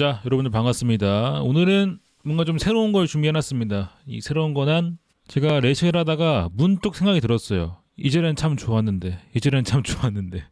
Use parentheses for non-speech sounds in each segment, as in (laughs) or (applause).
자, 여러분들 반갑습니다. 오늘은 뭔가 좀 새로운 걸 준비해놨습니다. 이 새로운 거는 제가 레시를 하다가 문득 생각이 들었어요. 이제는 참 좋았는데, 이제는 참 좋았는데,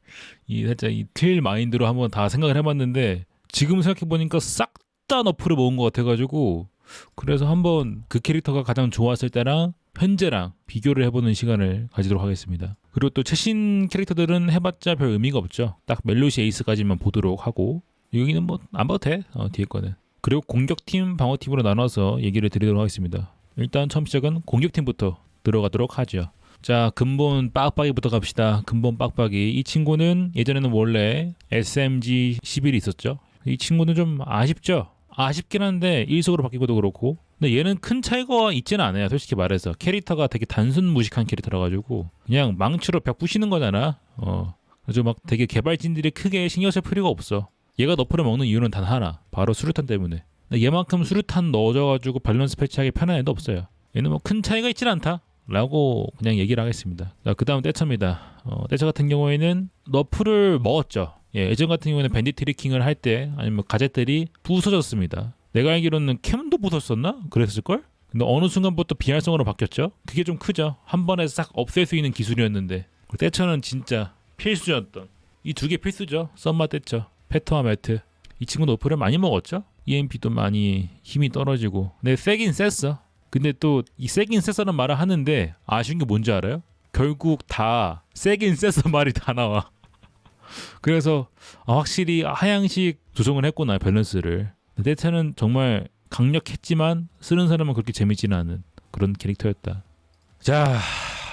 이 살짝 이틀 마인드로 한번 다 생각을 해봤는데, 지금 생각해 보니까 싹 다 너프를 먹은 것 같아가지고, 그래서 한번 그 캐릭터가 가장 좋았을 때랑 현재랑 비교를 해보는 시간을 가지도록 하겠습니다. 그리고 또 최신 캐릭터들은 해봤자 별 의미가 없죠. 딱 멜로시 에이스까지만 보도록 하고, 여기는 뭐 안 봐도 돼. 어, 뒤에 거는. 그리고 공격팀, 방어팀으로 나눠서 얘기를 드리도록 하겠습니다. 일단 처음 시작은 공격팀부터 들어가도록 하죠. 자, 근본 빡빡이부터 갑시다. 근본 빡빡이. 이 친구는 예전에는 원래 SMG 11이 있었죠. 이 친구는 좀 아쉽죠. 아쉽긴 한데 일속으로 바뀌고도 그렇고. 근데 얘는 큰 차이가 있지는 않아요. 솔직히 말해서 캐릭터가 되게 단순 무식한 캐릭터라 가지고 그냥 망치로 벽 부시는 거잖아. 어. 아주 막 되게 개발진들이 크게 신경 쓸 필요가 없어. 얘가 너프를 먹는 이유는 단 하나. 바로 수류탄 때문에. 얘만큼 수류탄 넣어줘가지고 밸런스 패치하기 편한 애도 없어요. 얘는 뭐 큰 차이가 있진 않다. 라고 그냥 얘기를 하겠습니다. 자, 그 다음 떼처입니다. 어, 떼처 같은 경우에는 너프를 먹었죠. 예, 예전 같은 경우에는 밴디 트리킹을 할 때 아니면 가젯들이 부서졌습니다. 내가 알기로는 캠도 부쉈었나? 그랬을걸? 근데 어느 순간부터 비활성으로 바뀌었죠? 그게 좀 크죠. 한 번에 싹 없앨 수 있는 기술이었는데 떼처는 진짜 필수였던 이 두 개 필수죠. 썸마 떼처, 페터와 매트. 이 친구는 오프를 많이 먹었죠. EMP도 많이 힘이 떨어지고. 근데 세긴 셌어. 근데 또 이 세긴 셌어는 말을 하는데 아쉬운 게 뭔지 알아요? 결국 다 세긴 셌어 (laughs) 말이 다 나와. (laughs) 그래서 아, 확실히 하향식 조정을 했구나 밸런스를. 떼처는 정말 강력했지만 쓰는 사람은 그렇게 재밌지는 않은 그런 캐릭터였다. 자,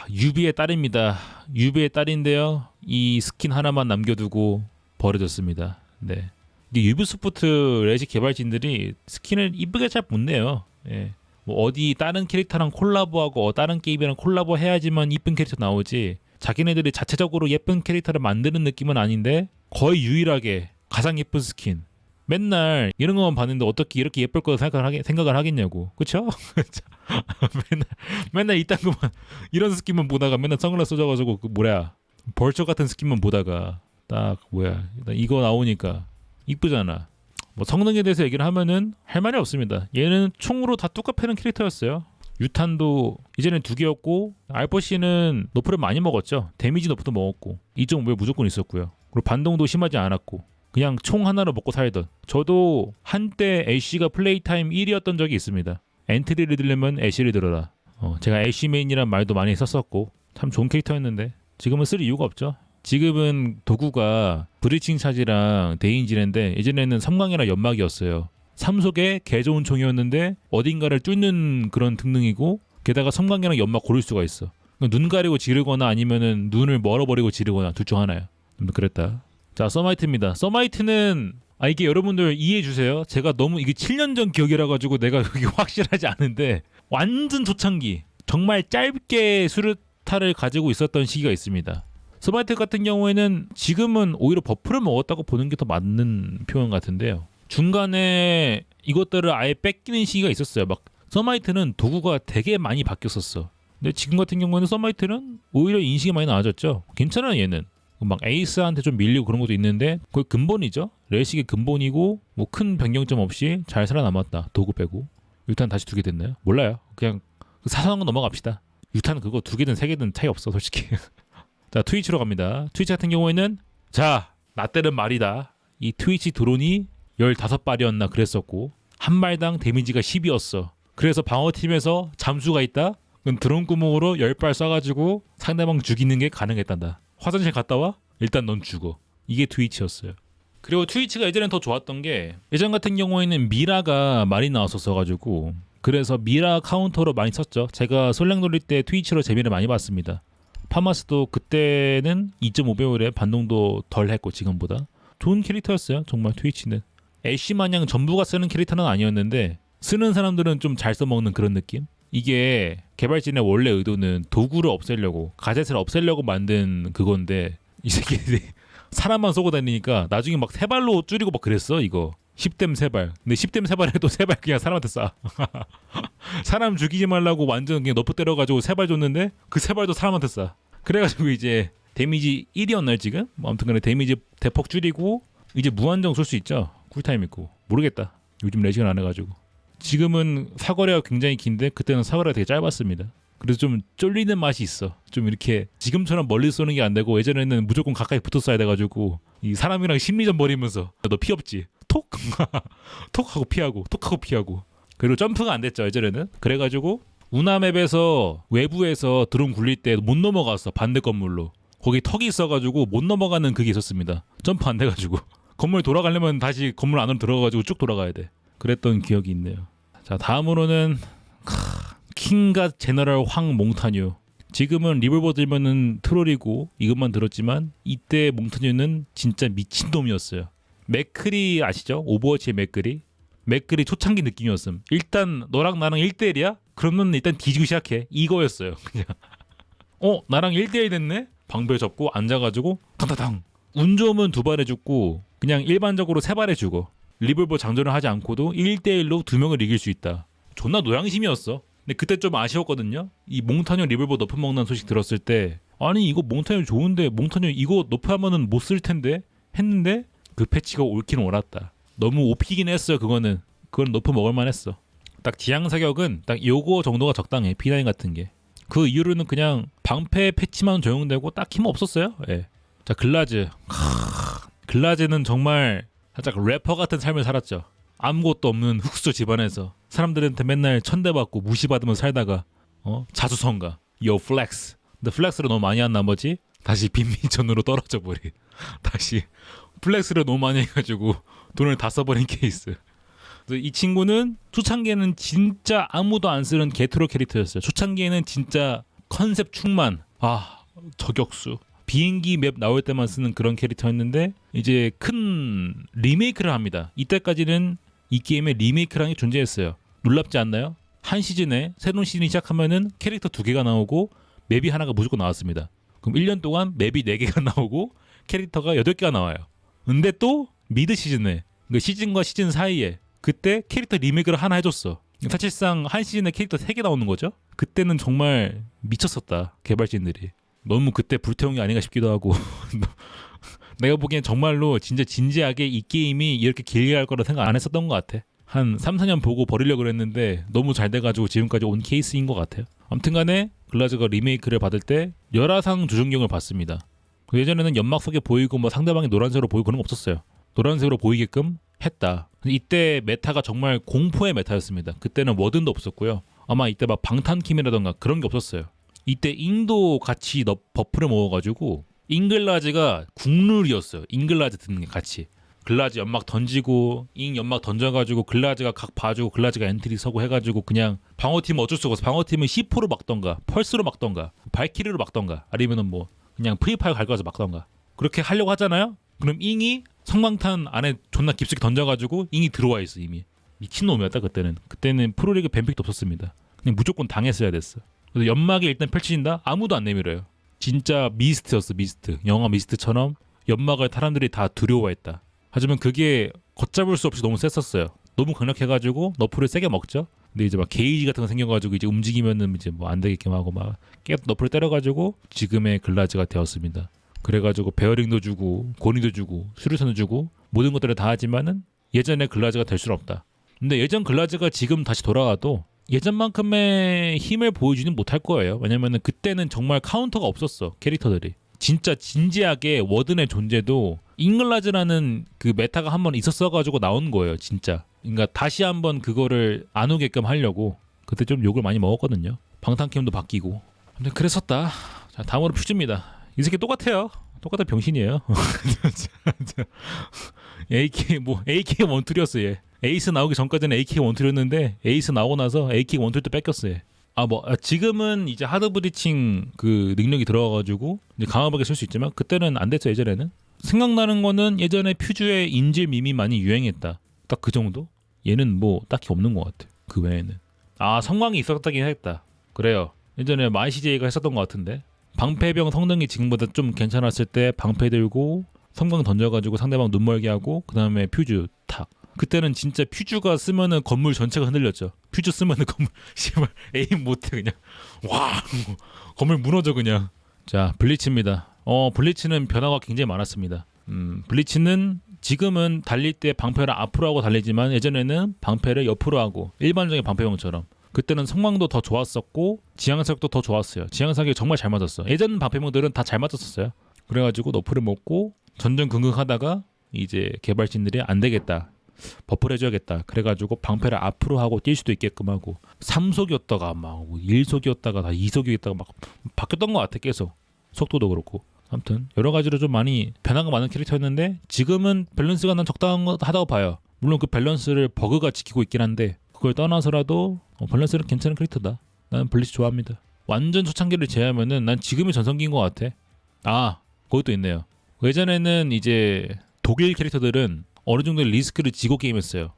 유비의 딸입니다. 유비의 딸인데요. 이 스킨 하나만 남겨두고 버려졌습니다. 네. 유비소프트 레지 개발진들이 스킨을 이쁘게 잘 못 내요. 예. 뭐 어디 다른 캐릭터랑 콜라보하고 어, 다른 게임이랑 콜라보 해야지만 이쁜 캐릭터 나오지. 자기네들이 자체적으로 예쁜 캐릭터를 만드는 느낌은 아닌데 거의 유일하게 가장 예쁜 스킨. 맨날 이런 것만 봤는데 어떻게 이렇게 예쁠 거다 생각을, 하겠, 생각을 하겠냐고. 그쵸? (laughs) 맨날, 맨날 이딴 것만, 이런 스킨만 보다가 맨날 선글라스 써져가지고, 그 뭐야. 벌처 같은 스킨만 보다가, 딱, 뭐야. 이거 나오니까, 이쁘잖아. 뭐 성능에 대해서 얘기를 하면은 할 말이 없습니다. 얘는 총으로 다 뚜까 패는 캐릭터였어요. 유탄도 이제는 두 개였고 알포씨는 노프를 많이 먹었죠. 데미지 노프도 먹었고 이쪽 왜 무조건 있었고요. 그리고 반동도 심하지 않았고 그냥 총 하나로 먹고 살던 저도 한때 애쉬가 플레이 타임 1위였던 적이 있습니다. 엔트리를 들려면 애쉬를 들어라. 어, 제가 애쉬 메인이란 말도 많이 썼었고 참 좋은 캐릭터였는데 지금은 쓸 이유가 없죠. 지금은 도구가 브리칭 차지랑 데인지랜데 예전에는 섬광이랑 연막이었어요. 삼속의 개 좋은 총이었는데 어딘가를 뚫는 그런 등능이고 게다가 섬광이랑 연막 고를 수가 있어. 그러니까 눈 가리고 지르거나 아니면은 눈을 멀어버리고 지르거나 둘 중 하나야. 음, 그랬다. 자 서마이트입니다. 서마이트는 아 이게 여러분들 이해해 주세요. 제가 너무 이게 7년 전 기억이라 가지고 내가 그게 (laughs) 확실하지 않은데 완전 초창기 정말 짧게 수류탄을 가지고 있었던 시기가 있습니다. 서마이트 같은 경우에는 지금은 오히려 버프를 먹었다고 보는 게 더 맞는 표현 같은데요. 중간에 이것들을 아예 뺏기는 시기가 있었어요. 막 서마이트는 도구가 되게 많이 바뀌었었어. 근데 지금 같은 경우에는 서마이트는 오히려 인식이 많이 나아졌죠. 괜찮아 얘는. 막 에이스한테 좀 밀리고 그런 것도 있는데 거의 근본이죠. 레식의 근본이고 뭐 큰 변경점 없이 잘 살아남았다. 도구 빼고. 유탄 다시 두 개 됐나요? 몰라요. 그냥 사소한 거 넘어갑시다. 유탄 그거 두 개든 세 개든 차이 없어 솔직히. (laughs) 자 트위치로 갑니다. 트위치 같은 경우에는 자 나 때는 말이다. 이 트위치 드론이 15발이었나 그랬었고 한 발당 데미지가 10이었어. 그래서 방어팀에서 잠수가 있다? 그럼 드론 구멍으로 10발 쏴가지고 상대방 죽이는 게 가능했단다. 화장실 갔다 와? 일단 넌 죽어. 이게 트위치였어요. 그리고 트위치가 예전엔 더 좋았던 게 예전 같은 경우에는 미라가 많이 나왔었어가지고 그래서 미라 카운터로 많이 썼죠. 제가 솔랭 돌릴 때 트위치로 재미를 많이 봤습니다. 파마스도 그때는 2.5배율의 반동도 덜 했고 지금보다 좋은 캐릭터였어요. 정말 트위치는. 애쉬 마냥 전부가 쓰는 캐릭터는 아니었는데 쓰는 사람들은 좀 잘 써먹는 그런 느낌? 이게 개발진의 원래 의도는 도구를 없애려고 가젯을 없애려고 만든 그건데 이 새끼들이 (laughs) 사람만 쏘고 다니니까 나중에 막 세 발로 줄이고 막 그랬어 이거 10댐 세발 근데 10댐 세발에도 (laughs) 세발 그냥 사람한테 쏴 (laughs) 사람 죽이지 말라고 완전 그냥 너프 때려가지고 세발 줬는데 그 세 발도 사람한테 쏴 그래가지고 이제 데미지 1이었나요 지금? 뭐 아무튼 간에 데미지 대폭 줄이고 이제 무한정 쏠 수 있죠 쿨타임 있고 모르겠다. 요즘 레식을 안 해가지고 지금은 사거리가 굉장히 긴데 그때는 사거리가 되게 짧았습니다. 그래서 좀 쫄리는 맛이 있어. 좀 이렇게 지금처럼 멀리 쏘는 게 안 되고 예전에는 무조건 가까이 붙어 쏴야 돼가지고 이 사람이랑 심리전 벌이면서 너 피 없지? 톡! (laughs) 톡 하고 피하고 톡 하고 피하고. 그리고 점프가 안 됐죠 예전에는. 그래가지고 우나맵에서 외부에서 드론 굴릴 때 못 넘어갔어 반대 건물로. 거기 턱이 있어가지고 못 넘어가는 그게 있었습니다. 점프 안 돼가지고. (laughs) 건물 돌아가려면 다시 건물 안으로 들어가가지고 쭉 돌아가야 돼. 그랬던 기억이 있네요. 자 다음으로는 크, 킹갓 제너럴 황 몽타뉴. 지금은 리볼버 들면은 트롤이고 이것만 들었지만 이때 몽타뉴는 진짜 미친놈이었어요 맥크리 아시죠? 오버워치의 맥크리 맥크리 초창기 느낌이었음. 일단 너랑 나랑 1대1이야? 그러면 일단 뒤지기 시작해. 이거였어요. 그냥. (laughs) 어 나랑 1대1 됐네? 방배 접고 앉아가지고 탕탕탕. 운 좋으면 두 발에 죽고 그냥 일반적으로 세 발에 죽어. 리볼버 장전을 하지 않고도 1대1로 두 명을 이길 수 있다. 존나 노양심이었어. 근데 그때 좀 아쉬웠거든요. 이 몽타뉴 리볼버 너프 먹는 소식 들었을 때 아니 이거 몽타뉴 좋은데 몽타뉴 이거 너프 하면은 못 쓸 텐데 했는데 그 패치가 옳긴 옳았다. 너무 오피긴 했어요. 그거는 그건 너프 먹을만 했어. 딱 지향 사격은 딱 요거 정도가 적당해. B9 같은 게. 그 이후로는 그냥 방패 패치만 적용되고 딱히 뭐 없었어요. 예. 자 글라즈. 크, 글라즈는 정말 살짝 래퍼 같은 삶을 살았죠. 아무것도 없는 흑수저 집안에서 사람들한테 맨날 천대받고 무시받으면서 살다가 어 자수성가 요 플렉스 근데 플렉스를 너무 많이 한 나머지 다시 빈민전으로 (laughs) 떨어져 버린 다시 플렉스를 너무 많이 해가지고 (laughs) 돈을 다 써버린 케이스. 이 친구는 초창기에는 진짜 아무도 안 쓰는 게트로 캐릭터였어요. 초창기에는 진짜 컨셉 충만, 아 저격수, 비행기 맵 나올 때만 쓰는 그런 캐릭터였는데 이제 큰 리메이크를 합니다. 이때까지는 이 게임에 리메이크라는 게 존재했어요. 놀랍지 않나요? 한 시즌에 새로운 시즌이 시작하면은 캐릭터 두 개가 나오고 맵이 하나가 무조건 나왔습니다. 그럼 1년 동안 맵이 네 개가 (laughs) 나오고 캐릭터가 여덟 개가 나와요. 근데 또 미드 시즌에 그 시즌과 시즌 사이에 그때 캐릭터 리메이크를 하나 해줬어. 사실상 한 시즌에 캐릭터 세개 나오는 거죠. 그때는 정말 미쳤었다 개발진들이. 너무 그때 불태운 게 아닌가 싶기도 하고. (laughs) 내가 보기엔 정말로 진짜 진지하게 이 게임이 이렇게 길게 갈 거라 생각 안 했었던 것 같아. 한 3, 4년 보고 버리려고 그랬는데 너무 잘 돼가지고 지금까지 온 케이스인 것 같아요. 아무튼 간에 글라즈가 리메이크를 받을 때 열화상 조준경을 받습니다. 그 예전에는 연막 속에 보이고 뭐 상대방이 노란색으로 보이고 그런 거 없었어요. 노란색으로 보이게끔 했다. 이때 메타가 정말 공포의 메타였습니다. 그때는 워든도 없었고요. 아마 이때 막 방탄킴이라던가 그런 게 없었어요. 이때 잉도 같이 너, 버프를 먹어가지고 잉글라즈가 국룰이었어요. 잉글라즈 듣는 게 같이. 글라즈 연막 던지고 잉 연막 던져가지고 글라즈가 각 봐주고 글라즈가 엔트리 서고 해가지고 그냥 방어팀은 어쩔 수가 없어. 방어팀은 C4로 막던가 펄스로 막던가 발키리로 막던가 아니면은 뭐 그냥 프리파이어 갈 거라서 막던가. 그렇게 하려고 하잖아요. 그럼 잉이 성광탄 안에 존나 깊숙이 던져가지고 잉이 들어와 있어 이미. 미친 놈이었다 그때는. 그때는 프로리그 뱀픽도 없었습니다. 그냥 무조건 당했어야 됐어. 그래서 연막이 일단 펼쳐진다? 아무도 안 내밀어요. 진짜 미스트였어 미스트. 영화 미스트처럼 연막을 사람들이 다 두려워했다. 하지만 그게 걷잡을 수 없이 너무 셌었어요. 너무 강력해가지고 너프를 세게 먹죠 근데 이제 막 게이지 같은 거 생겨가지고 이제 움직이면은 이제 뭐 안 되게끔 하고 막 계속 너프를 때려가지고 지금의 글라즈가 되었습니다 그래가지고 베어링도 주고 고니도 주고 수류탄도 주고 모든 것들을 다 하지만은 예전의 글라즈가 될 수는 없다. 근데 예전 글라즈가 지금 다시 돌아와도 예전만큼의 힘을 보여주진 못할 거예요. 왜냐면은 그때는 정말 카운터가 없었어 캐릭터들이. 진짜 진지하게 워든의 존재도 잉글라즈라는 그 메타가 한 번 있었어가지고 나온 거예요. 진짜. 그러니까 다시 한번 그거를 안 오게끔 하려고 그때 좀 욕을 많이 먹었거든요. 방탄캠도 바뀌고. 근데 그랬었다. 자 다음으로 퓨즈입니다. 이 새끼 똑같아요. 똑같은 병신이에요. (laughs) AK 뭐 AK 원툴이었어 얘. 에이스 나오기 전까지는 AK 원툴이었는데 에이스 나오고 나서 AK 원툴도 뺏겼어 얘. 아 뭐 지금은 이제 하드 브리칭 그 능력이 들어가가지고 이제 강화하게 쓸 수 있지만 그때는 안 됐죠 예전에는. 생각나는 거는 예전에 퓨즈의 인질 밈이 많이 유행했다. 딱 그 정도? 얘는 뭐 딱히 없는 것 같아. 그 외에는. 아 성광이 있었다긴 했다. 그래요. 예전에 마이시제이가 했었던 것 같은데 방패병 성능이 지금보다 좀 괜찮았을 때 방패 들고 성광 던져가지고 상대방 눈멀게 하고 그 다음에 퓨즈 탁. 그때는 진짜 퓨즈가 쓰면은 건물 전체가 흔들렸죠. 퓨즈 쓰면은 (laughs) 건물 씨발 에임 못해 그냥 와 건물 무너져 그냥. 자 블리츠입니다. 어 블리츠는 변화가 굉장히 많았습니다. 음 블리츠는 지금은 달릴 때 방패를 앞으로 하고 달리지만 예전에는 방패를 옆으로 하고 일반적인 방패형처럼 그때는 성광도 더 좋았었고 지향사격도 더 좋았어요. 지향사격이 정말 잘 맞았어. 예전 방패형들은 다 잘 맞았었어요. 그래가지고 너프를 먹고 전전 긍긍하다가 이제 개발진들이 안 되겠다. 버프를 해줘야겠다. 그래가지고 방패를 앞으로 하고 뛸 수도 있게끔 하고 3속이었다가 막 1속이었다가 다 2속이었다가 막 바뀌었던 것 같아 계속 속도도 그렇고 아무튼 여러 가지로 좀 많이 변화가 많은 캐릭터였는데 지금은 밸런스가 난 적당하다고 봐요. 물론 그 밸런스를 버그가 지키고 있긴 한데 그걸 떠나서라도 어, 밸런스는 괜찮은 캐릭터다. 나는 블리츠 좋아합니다. 완전 초창기를 제외하면은 난 지금이 전성기인 것 같아. 아 그것도 있네요. 예전에는 이제 독일 캐릭터들은 어느 정도 리스크를 지고 게임했어요.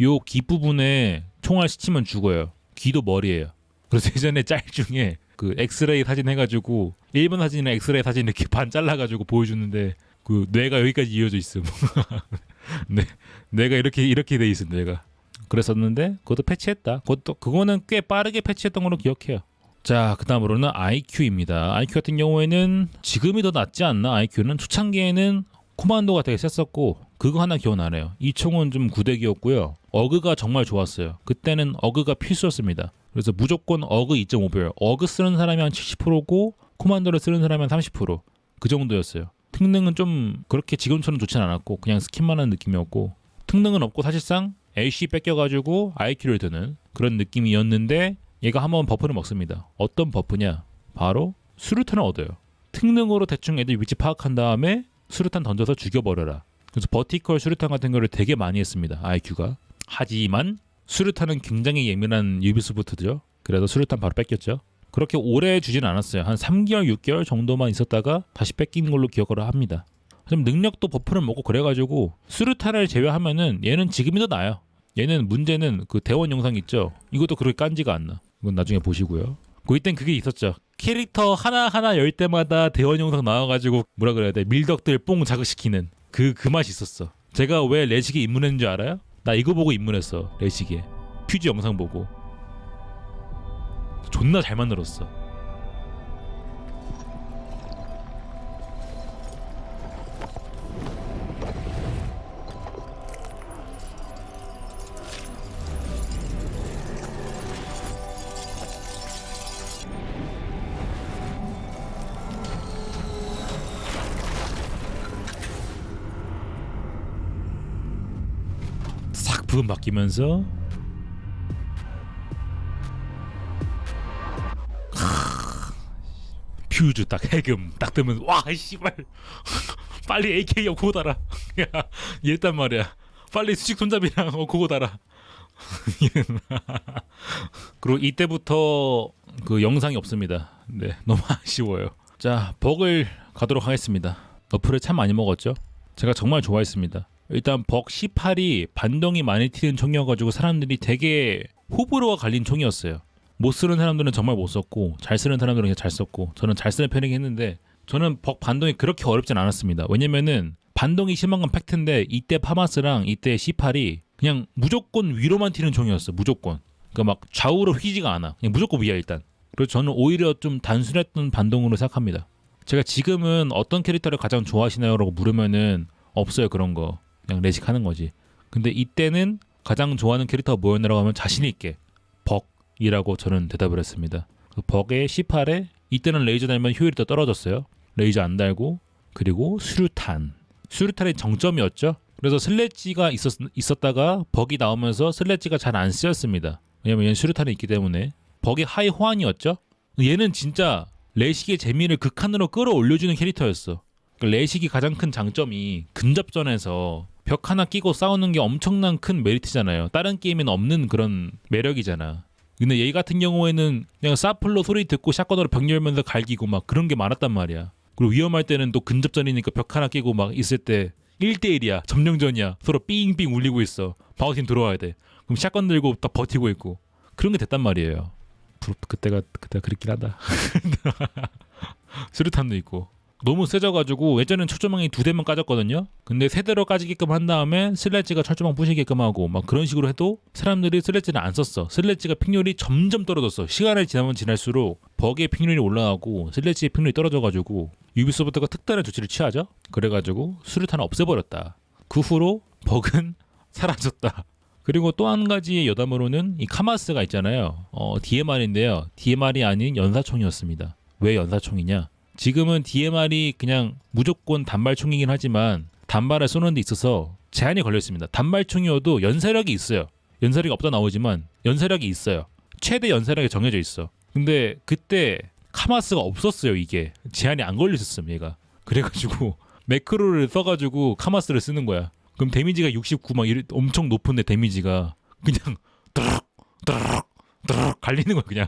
요 귀 부분에 총알 스치면 죽어요. 귀도 머리예요. 그래서 (laughs) 예전에 짤 중에 그 엑스레이 사진 해가지고 일본 사진이랑 엑스레이 사진 이렇게 반 잘라가지고 보여주는데 그 뇌가 여기까지 이어져 있음. (laughs) 네, 뇌가 이렇게 이렇게 돼 있음 뇌가. 그랬었는데 그것도 패치했다. 그것도 그거는 꽤 빠르게 패치했던 걸로 기억해요. 자, 그 다음으로는 IQ입니다. IQ 같은 경우에는 지금이 더 낫지 않나? IQ는 초창기에는 코만도가 되게 셌었고 그거 하나 기억나네요. 이 총은 좀 구대기였고요. 어그가 정말 좋았어요. 그때는 어그가 필수였습니다. 그래서 무조건 어그 2.5별. 어그 쓰는 사람이 한 70%고 코만도를 쓰는 사람이 한 30%그 정도였어요. 특능은 좀 그렇게 지금처럼 좋진 않았고 그냥 스킨만 하는 느낌이었고 특능은 없고 사실상 AC 뺏겨가지고 IQ를 드는 그런 느낌이었는데 얘가 한번 버프를 먹습니다. 어떤 버프냐? 바로 수류탄을 얻어요. 특능으로 대충 애들 위치 파악한 다음에 수류탄 던져서 죽여버려라. 그래서 버티컬 수류탄 같은 거를 되게 많이 했습니다. IQ가. 하지만 수류탄은 굉장히 예민한 유비스부트죠. 그래서 수류탄 바로 뺏겼죠. 그렇게 오래 주진 않았어요. 한 3개월, 6개월 정도만 있었다가 다시 뺏긴 걸로 기억을 합니다. 좀 능력도 버프를 먹고 그래가지고 수류탄을 제외하면은 얘는 지금이 더 나아요. 얘는 문제는 그 대원 영상 있죠. 이것도 그렇게 깐지가 않나. 이건 나중에 보시고요. 그 이땐 그게 있었죠. 캐릭터 하나 하나 열 때마다 대원 영상 나와가지고 뭐라 그래야 돼 밀덕들 뽕 자극시키는 그 그 맛이 있었어. 제가 왜 레식에 입문했는 줄 알아요? 나 이거 보고 입문했어 레식에 퓨즈 영상 보고 존나 잘 만들었어. 부분 바뀌면서 퓨즈 딱 해금 딱 뜨면 와 씨발. (laughs) 빨리 AK 어 그거 달아. (laughs) 야 이랬단 말이야. 빨리 수직 손잡이랑 어 그거 달아. (laughs) 그리고 이때부터 그 영상이 없습니다. 네 너무 아쉬워요. 자 벅을 가도록 하겠습니다. 어플을 참 많이 먹었죠? 제가 정말 좋아했습니다 일단 벅 18이 반동이 많이 튀는 총이어가지고 사람들이 되게 호불호가 갈린 총이었어요. 못 쓰는 사람들은 정말 못 썼고 잘 쓰는 사람들은 그냥 잘 썼고 저는 잘 쓰는 편이긴 했는데 저는 벅 반동이 그렇게 어렵진 않았습니다. 왜냐면은 반동이 심한 건 팩트인데 이때 파마스랑 이때 18이 그냥 무조건 위로만 튀는 총이었어. 무조건. 그러니까 막 좌우로 휘지가 않아. 그냥 무조건 위야 일단. 그래서 저는 오히려 좀 단순했던 반동으로 생각합니다. 제가 지금은 어떤 캐릭터를 가장 좋아하시나요?라고 물으면은 없어요 그런 거. 그냥 레식 하는 거지. 근데 이때는 가장 좋아하는 캐릭터가 뭐였나라고 하면 자신 있게 벅이라고 저는 대답을 했습니다. 그 벅의 18에 이때는 레이저 달면 효율이 더 떨어졌어요. 레이저 안 달고 그리고 수류탄. 수류탄의 정점이었죠. 그래서 슬래지가 있었, 있었다가 벅이 나오면서 슬래지가 잘 안 쓰였습니다. 왜냐면 얘는 수류탄이 있기 때문에 벅이 하이 호환이었죠. 얘는 진짜 레식의 재미를 극한으로 끌어올려주는 캐릭터였어. 그러니까 레식이 가장 큰 장점이 근접전에서 벽 하나 끼고 싸우는 게 엄청난 큰 메리트잖아요. 다른 게임에는 없는 그런 매력이잖아. 근데 얘 같은 경우에는 그냥 사플로 소리 듣고 샷건으로 벽 열면서 갈기고 막 그런 게 많았단 말이야. 그리고 위험할 때는 또 근접전이니까 벽 하나 끼고 막 있을 때 1대1이야. 점령전이야. 서로 삥삥 울리고 있어. 방어팀 들어와야 돼. 그럼 샷건 들고 딱 버티고 있고. 그런 게 됐단 말이에요. 부럽 그때가 그때가 그립긴 하다. (laughs) (laughs) 수류탄도 있고. 너무 세져가지고 예전엔 철조망이 두 대만 까졌거든요. 근데 세 대로 까지게끔 한 다음에 슬래지가 철조망 부시게끔 하고 막 그런 식으로 해도 사람들이 슬래지를 안 썼어. 슬래지가 픽률이 점점 떨어졌어. 시간을 지나면 지날수록 버그의 픽률이 올라가고 슬래지의 픽률이 떨어져가지고 유비소프트가 특단의 조치를 취하죠. 그래가지고 수류탄을 없애버렸다. 그 후로 버그는 (laughs) 사라졌다. 그리고 또 한 가지의 여담으로는 이 카마스가 있잖아요. 어, DMR인데요. DMR이 아닌 연사총이었습니다. 왜 연사총이냐? 지금은 DMR이 그냥 무조건 단발총이긴 하지만 단발을 쏘는 데 있어서 제한이 걸려 있습니다. 단발총이어도 연사력이 있어요. 연사력이 없다 나오지만 연사력이 있어요. 최대 연사력이 정해져 있어. 근데 그때 카마스가 없었어요. 이게 제한이 안 걸려 있었음 얘가. 그래가지고 (laughs) 매크로를 써가지고 카마스를 쓰는 거야. 그럼 데미지가 69막 이래 엄청 높은데 데미지가 그냥 드럭 드럭 드럭 갈리는 거야 그냥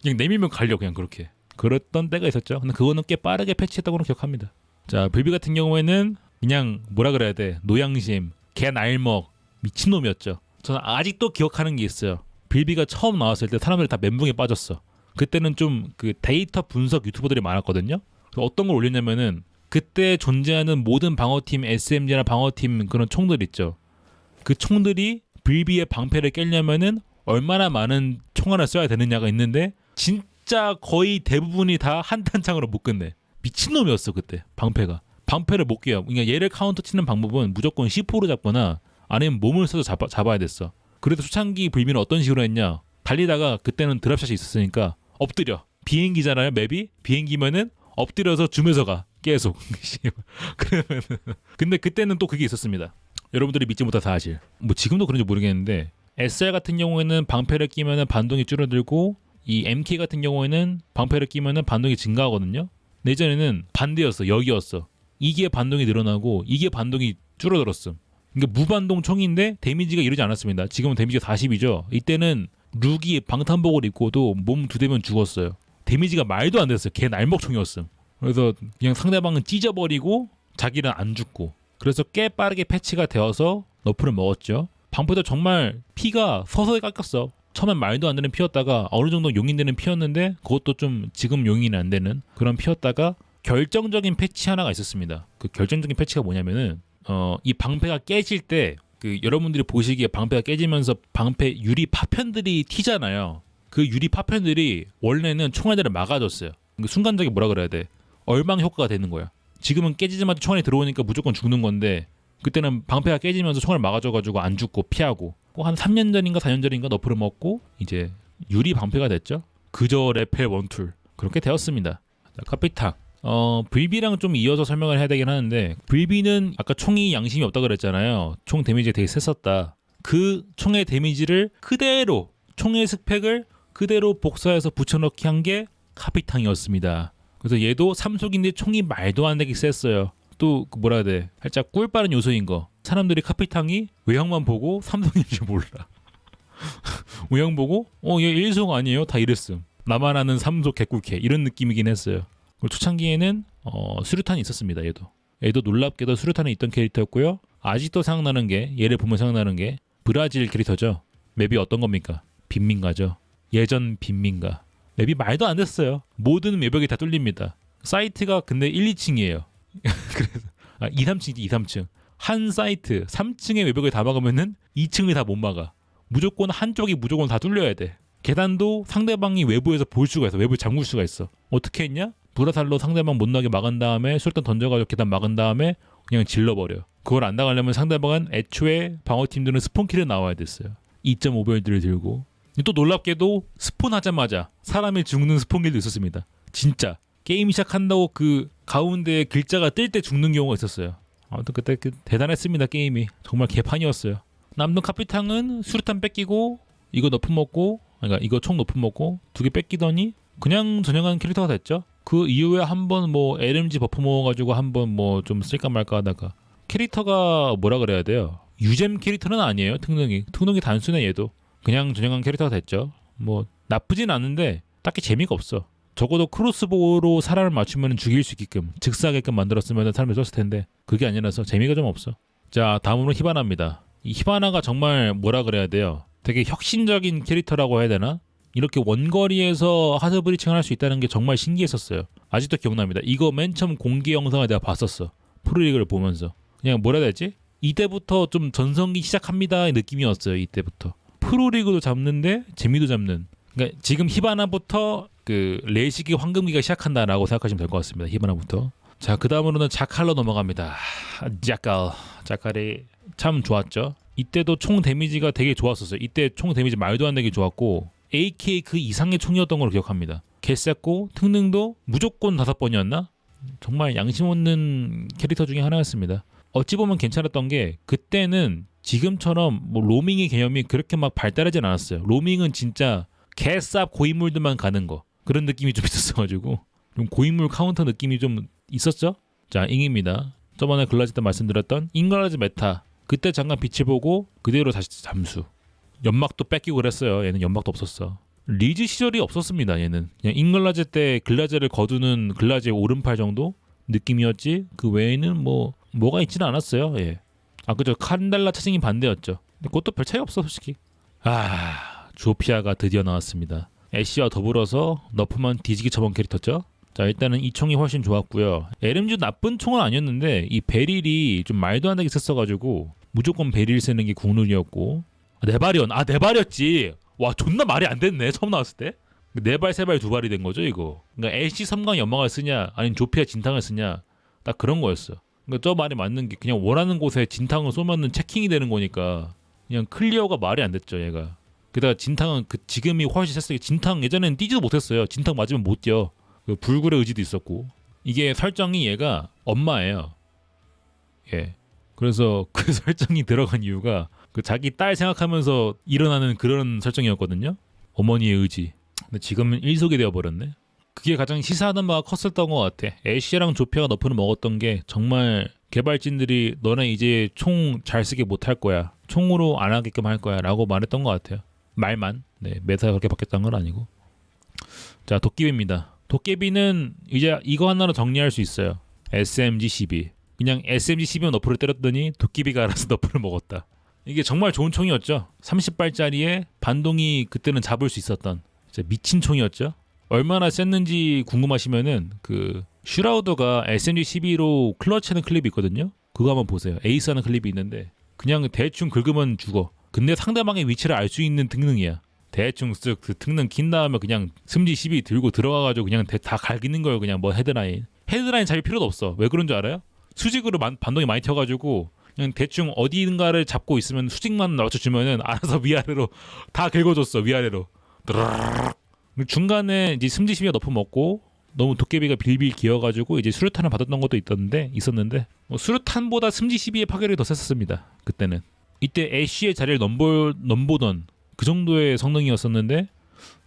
그냥 내밀면 갈려 그냥 그렇게 그랬던 때가 있었죠. 근데 그거는 꽤 빠르게 패치했다고는 기억합니다. 자 빌비 같은 경우에는 그냥 뭐라 그래야 돼 노양심 개 날먹 미친놈이었죠. 저는 아직도 기억하는 게 있어요. 빌비가 처음 나왔을 때 사람들이 다 멘붕에 빠졌어. 그때는 좀 그 데이터 분석 유튜버들이 많았거든요. 어떤 걸 올렸냐면은 그때 존재하는 모든 방어팀 SMG나 방어팀 그런 총들 있죠. 그 총들이 빌비의 방패를 깰려면은 얼마나 많은 총알을 써야 되느냐가 있는데 진 짜 거의 대부분이 다 한탄창으로 못 끝내. 미친놈이었어 그때 방패가. 방패를 못 깨요. 그러니까 얘를 카운터 치는 방법은 무조건 C4로 잡거나 아니면 몸을 써서 잡아, 잡아야 됐어. 그래도 초창기 빌비는 어떤 식으로 했냐? 달리다가 그때는 드랍샷이 있었으니까 엎드려. 비행기잖아요 맵이. 비행기면은 엎드려서 줌에서 가. 계속. (laughs) 그러면은 근데 그때는 또 그게 있었습니다. 여러분들이 믿지 못할 사실. 뭐 지금도 그런지 모르겠는데 SR 같은 경우에는 방패를 끼면은 반동이 줄어들고 이 MK 같은 경우에는 방패를 끼면은 반동이 증가하거든요. 예전에는 반대였어. 여기였어. 이게 반동이 늘어나고 이게 반동이 줄어들었음. 그러니까 무반동 총인데 데미지가 이러지 않았습니다. 지금은 데미지가 40이죠. 이때는 룩이 방탄복을 입고도 몸 두 대면 죽었어요. 데미지가 말도 안 됐어요. 걔 날먹총이었음. 그래서 그냥 상대방은 찢어버리고 자기는 안 죽고. 그래서 꽤 빠르게 패치가 되어서 너프를 먹었죠. 방패도 정말 피가 서서히 깎였어. 처음엔 말도 안 되는 피였다가 어느 정도 용인 되는 피였는데 그것도 좀 지금 용인이 안 되는 그런 피였다가 결정적인 패치 하나가 있었습니다. 그 결정적인 패치가 뭐냐면은 어, 이 방패가 깨질 때 그 여러분들이 보시기에 방패가 깨지면서 방패 유리 파편들이 튀잖아요. 그 유리 파편들이 원래는 총알들을 막아줬어요. 그 순간적인 뭐라 그래야 돼? 얼망 효과가 되는 거야. 지금은 깨지자마자 총알이 들어오니까 무조건 죽는 건데 그때는 방패가 깨지면서 총알 막아줘가지고 안 죽고 피하고 꼭한 3년 전인가 4년 전인가 너프를 먹고 이제 유리 방패가 됐죠. 그저 레펠 원툴 그렇게 되었습니다. 자, 카피탕 어 VB랑 좀 이어서 설명을 해야 되긴 하는데 VB는 아까 총이 양심이 없다 그랬잖아요. 총 데미지가 되게 셌었다. 그 총의 데미지를 그대로 총의 스펙을 그대로 복사해서 붙여넣기 한 게 카피탕이었습니다. 그래서 얘도 삼속인데 총이 말도 안 되게 셌어요. 또 그 뭐라 해야 돼? 살짝 꿀 빠른 요소인 거. 사람들이 카피탕이 외형만 보고 삼성인지 몰라. (laughs) 외형 보고 어얘 일속 아니에요? 다 이랬음. 나만 아는 삼속 개꿀캐 이런 느낌이긴 했어요. 그리고 초창기에는 어, 수류탄이 있었습니다. 얘도. 얘도 놀랍게도 수류탄이 있던 캐릭터였고요. 아직도 생각나는 게 얘를 보면 생각나는 게 브라질 캐릭터죠. 맵이 어떤 겁니까? 빈민가죠. 예전 빈민가. 맵이 말도 안 됐어요. 모든 외벽이 다 뚫립니다. 사이트가 근데 1, 2층이에요. (laughs) 그래서 아, 2, 3층이지 2, 3층. 한 사이트 3층의 외벽을 다 막으면은 2층이 다못 막아. 무조건 한쪽이 무조건 다 뚫려야 돼. 계단도 상대방이 외부에서 볼 수가 있어. 외부 잠글 수가 있어. 어떻게 했냐? 불화살로 상대방 못 나게 막은 다음에 술탄 던져가지고 계단 막은 다음에 그냥 질러버려. 그걸 안 나가려면 상대방은 애초에 방어팀들은 스폰키를 나와야 됐어요. 2.5별들을 들고. 또 놀랍게도 스폰하자마자 사람이 죽는 스폰킬도 있었습니다. 진짜 게임 시작한다고 그 가운데 글자가 뜰 때 죽는 경우가 있었어요. 아무튼 그때 그 대단했습니다 게임이 정말 개판이었어요. 남는 카피탕은 수류탄 뺏기고 이거 너프 먹고 그러니까 이거 총 너프 먹고 두 개 뺏기더니 그냥 전형한 캐릭터가 됐죠. 그 이후에 한번 뭐 LMG 버프 모아가지고 한번 뭐 좀 쓸까 말까 하다가 캐릭터가 뭐라 그래야 돼요. 유잼 캐릭터는 아니에요. 특능이 특능이 단순해 얘도 그냥 전형한 캐릭터가 됐죠. 뭐 나쁘진 않은데 딱히 재미가 없어. 적어도 크로스보로 사람을 맞추면 죽일 수 있게끔 즉사하게끔 만들었으면 사람을 썼을 텐데 그게 아니라서 재미가 좀 없어. 자 다음으로 히바나입니다. 이 히바나가 정말 뭐라 그래야 돼요. 되게 혁신적인 캐릭터라고 해야 되나? 이렇게 원거리에서 하드 브리칭을 할 수 있다는 게 정말 신기했었어요. 아직도 기억납니다. 이거 맨 처음 공개 영상을 내가 봤었어. 프로리그를 보면서. 그냥 뭐라 해야 되지? 이때부터 좀 전성기 시작합니다의 느낌이었어요. 이때부터. 프로리그도 잡는데 재미도 잡는. 그러니까 지금 히바나부터 그 레시기 황금기가 시작한다라고 생각하시면 될 것 같습니다. 히바나부터. 자, 그 다음으로는 자칼로 넘어갑니다. 자칼. 자칼이 참 좋았죠. 이때도 총 데미지가 되게 좋았었어요. 이때 총 데미지 말도 안 되게 좋았고 AK 그 이상의 총이었던 걸로 기억합니다. 개셌고 특능도 무조건 다섯 번이었나? 정말 양심 없는 캐릭터 중에 하나였습니다. 어찌 보면 괜찮았던 게 그때는 지금처럼 뭐 로밍의 개념이 그렇게 막 발달하진 않았어요. 로밍은 진짜 개쌉 고인물들만 가는 거 그런 느낌이 좀 (laughs) 있었어가지고 좀 고인물 카운터 느낌이 좀 있었죠. 자 잉입니다. 저번에 글라즈 때 말씀드렸던 잉글라즈 메타 그때 잠깐 빛을 보고 그대로 다시 잠수. 연막도 뺏기고 그랬어요. 얘는 연막도 없었어. 리즈 시절이 없었습니다. 얘는 그냥 잉글라즈 때 글라즈를 거두는 글라즈의 오른팔 정도 느낌이었지. 그 외에는 뭐 뭐가 있지는 않았어요. 예. 아 그죠. 칸달라 차징이 반대였죠. 그것도 별 차이 없어 솔직히. 아 조피아가 드디어 나왔습니다. 애쉬와 더불어서 너프만 뒤지기 쳐본 캐릭터죠. 자 일단은 이 총이 훨씬 좋았고요. LMG 나쁜 총은 아니었는데 이 베릴이 좀 말도 안 되게 썼어가지고 무조건 베릴 쓰는 게 국룰이었고 아, 네 발이었 아 네 발이었지. 와 존나 말이 안 됐네 처음 나왔을 때. 네발 세 발 두 발이 된 거죠 이거. 그러니까 LC 섬광 연막을 쓰냐 아니면 조피아 진탕을 쓰냐 딱 그런 거였어. 그러니까 저 말이 맞는 게 그냥 원하는 곳에 진탕을 쏘면은 체킹이 되는 거니까 그냥 클리어가 말이 안 됐죠 얘가. 게다가 진탕은 그 지금이 훨씬 셌어요. 진탕 예전에는 뛰지도 못했어요. 진탕 맞으면 못 뛰어. 그 불굴의 의지도 있었고 이게 설정이 얘가 엄마예요. 예. 그래서 (laughs) 그 설정이 들어간 이유가 그 자기 딸 생각하면서 일어나는 그런 설정이었거든요. 어머니의 의지. 근데 지금은 일속이 되어 버렸네. 그게 가장 시사하는 바가 컸었던 것 같아. 애쉬랑 조피아가 너프를 먹었던 게 정말 개발진들이 너네 이제 총 잘 쓰게 못할 거야. 총으로 안 하게끔 할 거야. 라고 말했던 것 같아요. 말만. 네, 매사가 그렇게 바뀌었던 건 아니고. 자, 도깨비입니다. 도깨비는 이제 이거 하나로 정리할 수 있어요. SMG12. 그냥 SMG12면 너프를 때렸더니 도깨비가 알아서 (laughs) 너프를 먹었다. 이게 정말 좋은 총이었죠. 30발짜리에 반동이 그때는 잡을 수 있었던 진짜 미친 총이었죠. 얼마나 셌는지 궁금하시면은 그 슈라우더가 SMG12로 클러치하는 클립이 있거든요. 그거 한번 보세요. 에이스하는 클립이 있는데 그냥 대충 긁으면 죽어. 근데 상대방의 위치를 알 수 있는 등능이야. 대충 쓱그 특능 킨 다음에 그냥 승지 12 들고 들어가가지고 그냥 대- 다 갈기는 거예요. 그냥 뭐 헤드라인. 헤드라인 잡을 필요도 없어. 왜 그런 줄 알아요? 수직으로 만- 반동이 많이 튀어가지고 그냥 대충 어디인가를 잡고 있으면 수직만 맞춰주면은 알아서 위아래로 다 긁어줬어. 위아래로. 중간에 이제 승지 12가 너프 먹고 너무 도깨비가 빌빌 기어가지고 이제 수류탄을 받았던 것도 있었는데 있었는데 뭐 수류탄보다 승지 12의 파괴력이 더 셌었습니다. 그때는 이때 애쉬의 자리를 넘보 넘보던 그 정도의 성능이었었는데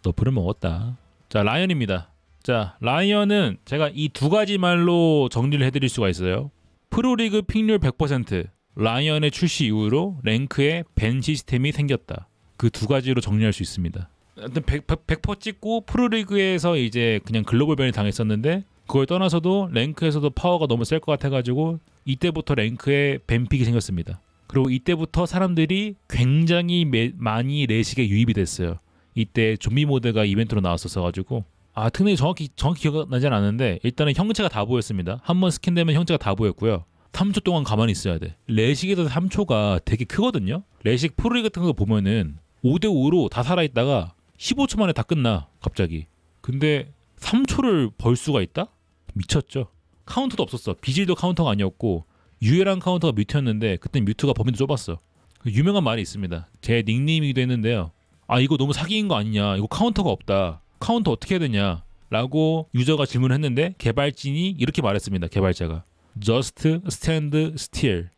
너프를 먹었다. 자 라이언입니다. 자 라이언은 제가 이 두 가지 말로 정리를 해드릴 수가 있어요. 프로리그 픽률 100% 라이언의 출시 이후로 랭크에 밴 시스템이 생겼다. 그 두 가지로 정리할 수 있습니다. 하여튼 100, 100% 찍고 프로리그에서 이제 그냥 글로벌 밴을 당했었는데 그걸 떠나서도 랭크에서도 파워가 너무 셀 것 같아가지고 이때부터 랭크에 밴픽이 생겼습니다. 그리고 이때부터 사람들이 굉장히 매- 많이 레식에 유입이 됐어요. 이때 좀비 모드가 이벤트로 나왔었어 가지고 아 특히 정확히 정확히 기억나지 않았는데 일단은 형체가 다 보였습니다. 한 번 스캔되면 형체가 다 보였고요. 3초 동안 가만히 있어야 돼. 레식에서 3초가 되게 크거든요. 레식 프로리 같은 거 보면은 5대 5로 다 살아 있다가 15초 만에 다 끝나 갑자기. 근데 3초를 벌 수가 있다? 미쳤죠. 카운터도 없었어. 비질도 카운터가 아니었고 유일한 카운터가 뮤트였는데 그때 뮤트가 범위도 좁았어. 그 유명한 말이 있습니다. 제 닉네임이기도 했는데요. 아 이거 너무 사기인 거 아니냐? 이거 카운터가 없다. 카운터 어떻게 해야 되냐? 라고 유저가 질문을 했는데 개발진이 이렇게 말했습니다. 개발자가 Just stand still.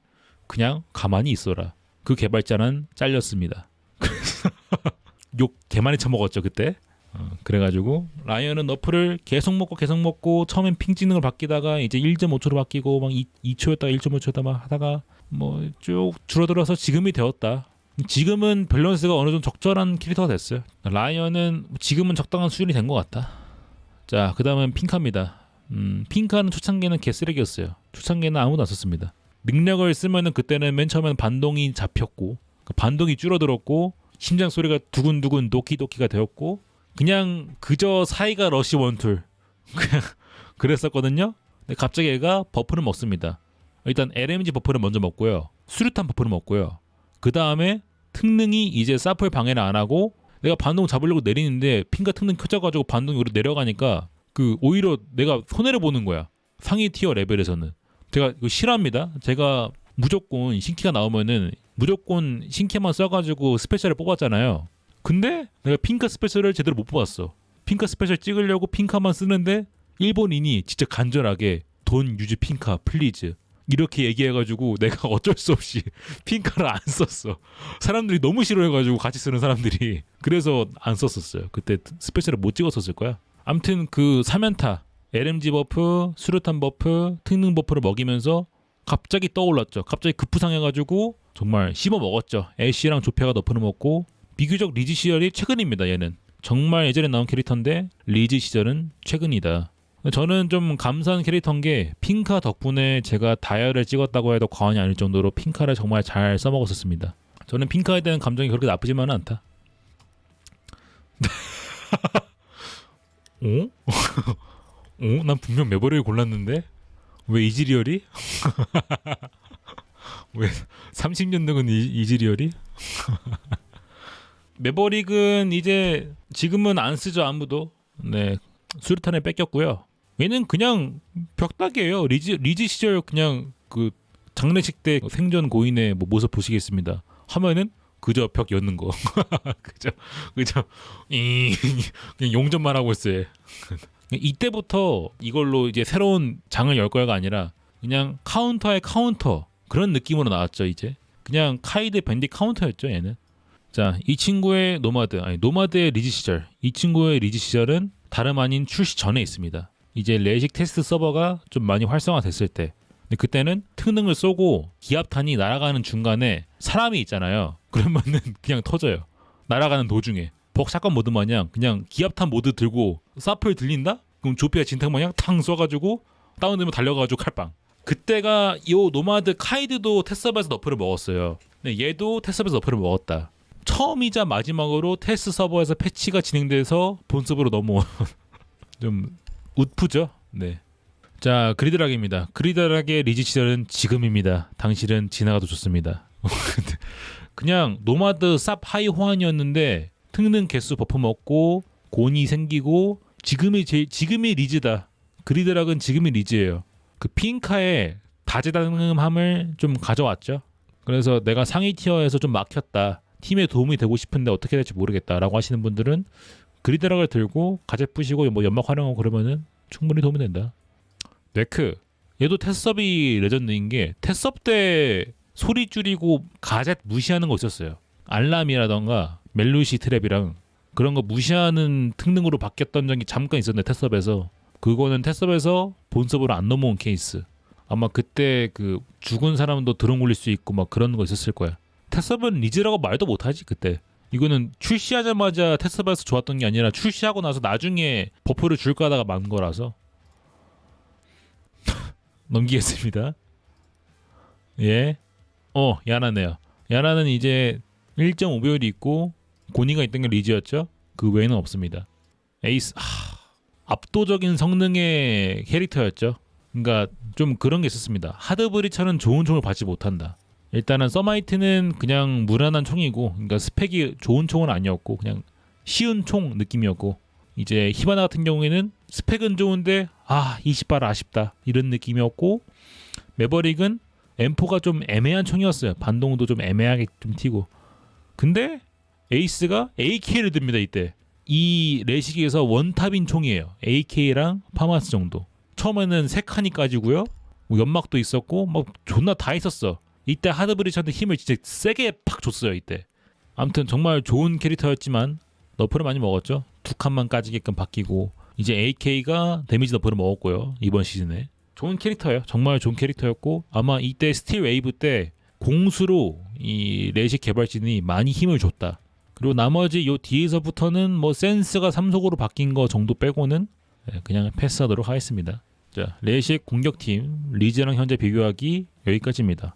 그냥 가만히 있어라. 그 개발자는 잘렸습니다. (laughs) 욕 개많이 처먹었죠 그때. 어, 그래가지고 라이언은 너프를 계속 먹고 계속 먹고 처음엔 핑 찍는 걸 바뀌다가 이제 1.5초로 바뀌고 막 2, 2초였다가 1.5초였다 막 하다가 뭐 쭉 줄어들어서 지금이 되었다. 지금은 밸런스가 어느 정도 적절한 캐릭터가 됐어요. 라이언은 지금은 적당한 수준이 된 것 같다. 자, 그 다음은 핑카입니다. 음, 핑카는 초창기에는 개쓰레기였어요. 초창기에는 아무도 안 썼습니다. 능력을 쓰면은 그때는 맨 처음에는 반동이 잡혔고 그 반동이 줄어들었고 심장 소리가 두근두근 도키도키가 되었고 그냥 그저 사이가 러시 원툴 그냥 그랬었거든요. 근데 갑자기 얘가 버프를 먹습니다. 일단 LMG 버프를 먼저 먹고요. 수류탄 버프를 먹고요. 그 다음에 특능이 이제 사플 방해를 안 하고 내가 반동 잡으려고 내리는데 핑가 특능 켜져가지고 반동이 위로 내려가니까 그 오히려 내가 손해를 보는 거야. 상위 티어 레벨에서는 제가 이거 싫어합니다. 제가 무조건 신키가 나오면은 무조건 신키만 써가지고 스페셜을 뽑았잖아요. 근데 내가 핑카 스페셜을 제대로 못 뽑았어. 핑카 스페셜 찍으려고 핑카만 쓰는데 일본인이 진짜 간절하게 돈 유즈 핑카 플리즈 이렇게 얘기해가지고 내가 (laughs) 어쩔 수 없이 핑카를 안 썼어. 사람들이 너무 싫어해가지고 같이 쓰는 사람들이 그래서 안 썼었어요. 그때 스페셜을 못 찍었었을 거야. 암튼 그 사면타 LMG 버프, 수류탄 버프, 특능 버프를 먹이면서 갑자기 떠올랐죠. 갑자기 급부상해가지고 정말 씹어 먹었죠. 애쉬랑 조페가 너프를 먹고 비교적 리즈 시절이 최근입니다. 얘는 정말 예전에 나온 캐릭터인데 리즈 시절은 최근이다. 저는 좀 감사한 캐릭터인 게 핑카 덕분에 제가 다이얼을 찍었다고 해도 과언이 아닐 정도로 핑카를 정말 잘 써먹었었습니다. 저는 핑카에 대한 감정이 그렇게 나쁘지만은 않다. (laughs) 어? (laughs) 어? 난 분명 메버리를 골랐는데 왜 이지리얼이? (laughs) 왜 30년 늙은 이, 이지리얼이? 메버릭은 이제 지금은 안 쓰죠 아무도. 네 수류탄을 뺏겼고요. 얘는 그냥 벽다기예요. 리즈 리즈 시절 그냥 그 장례식 때 생전 고인의 뭐 모습 보시겠습니다. 하면은 그저 벽 여는 거. (laughs) 그저 그저 이 그냥 용접만 하고 있어요. (laughs) 이때부터 이걸로 이제 새로운 장을 열 거야가 아니라 그냥 카운터의 카운터 그런 느낌으로 나왔죠 이제 그냥 카이드 밴디 카운터였죠 얘는 자 이 친구의 노마드 아니 노마드의 리즈 시절 이 친구의 리즈 시절은 다름 아닌 출시 전에 있습니다 이제 레식 테스트 서버가 좀 많이 활성화됐을 때 근데 그때는 특능을 쏘고 기압탄이 날아가는 중간에 사람이 있잖아요 (laughs) 그러면은 그냥 터져요 날아가는 도중에 벅 사건 모드 마냥 그냥 기압탄 모드 들고 사플 들린다? 그럼 조피가 진탕 마냥 탕 쏴가지고 다운되면 달려가지고 칼빵. 그때가 요 노마드 카이드도 테스트서버에서 너프를 먹었어요. 근데 얘도 테스트서버에서 너프를 먹었다. 처음이자 마지막으로 테스트 서버에서 패치가 진행돼서 본섭으로 넘어온 (laughs) 좀 웃프죠. 네. 자 그리드락입니다. 그리드락의 리즈 시절은 지금입니다. 당실은 지나가도 좋습니다. (laughs) 그냥 노마드 쌉 하이 호환이었는데 특능 개수 버프 먹고 곤이 생기고 지금이 제 지금이 리즈다. 그리드락은 지금이 리즈예요. 그 핑카의 다재다능함을 좀 가져왔죠. 그래서 내가 상위 티어에서 좀 막혔다. 팀에 도움이 되고 싶은데 어떻게 될지 모르겠다라고 하시는 분들은 그리드락을 들고 가재 부시고 뭐 연막 활용하고 그러면은 충분히 도움이 된다. 네크 얘도 테스업이 레전드인 게 테스업 때 소리 줄이고 가젯 무시하는 거 있었어요. 알람이라던가 멜루시 트랩이랑 그런 거 무시하는 특능으로 바뀌었던 적이 잠깐 있었는데 테스업에서 그거는 테스업에서 본섭으로 안 넘어온 케이스. 아마 그때 그 죽은 사람도 드론 굴릴 수 있고 막 그런 거 있었을 거야. 테스업은 리즈라고 말도 못하지 그때. 이거는 출시하자마자 테스업에서 좋았던 게 아니라 출시하고 나서 나중에 버프를 줄까 하다가 만 거라서 (laughs) 넘기겠습니다. 예. 어, 야나네요. 야나는 이제 1.5배율이 있고 고니가 있던 게 리즈였죠. 그 외에는 없습니다. 에이스 하, 압도적인 성능의 캐릭터였죠. 그러니까 좀 그런 게 있었습니다. 하드 브리처는 좋은 총을 받지 못한다. 일단은 서마이트는 그냥 무난한 총이고, 그러니까 스펙이 좋은 총은 아니었고 그냥 쉬운 총 느낌이었고, 이제 히바나 같은 경우에는 스펙은 좋은데 아 20발 아쉽다 이런 느낌이었고, 메버릭은 M4가 좀 애매한 총이었어요. 반동도 좀 애매하게 좀 튀고. 근데 에이스가 AK를 듭니다 이때. 이 레시기에서 원탑인 총이에요. AK랑 파마스 정도. 처음에는 세 칸이 까지고요. 뭐 연막도 있었고 막 존나 다 있었어. 이때 하드 브리처한테 힘을 진짜 세게 팍 줬어요 이때. 아무튼 정말 좋은 캐릭터였지만 너프를 많이 먹었죠. 두 칸만 까지게끔 바뀌고 이제 AK가 데미지 너프를 먹었고요 이번 시즌에. 좋은 캐릭터예요. 정말 좋은 캐릭터였고 아마 이때 스틸 웨이브 때 공수로 이 레식 개발진이 많이 힘을 줬다. 그리고 나머지 요 뒤에서부터는 뭐 센스가 3속으로 바뀐 거 정도 빼고는 예, 그냥 패스하도록 하겠습니다. 자, 레식 공격팀 리즈랑 현재 비교하기 여기까지입니다.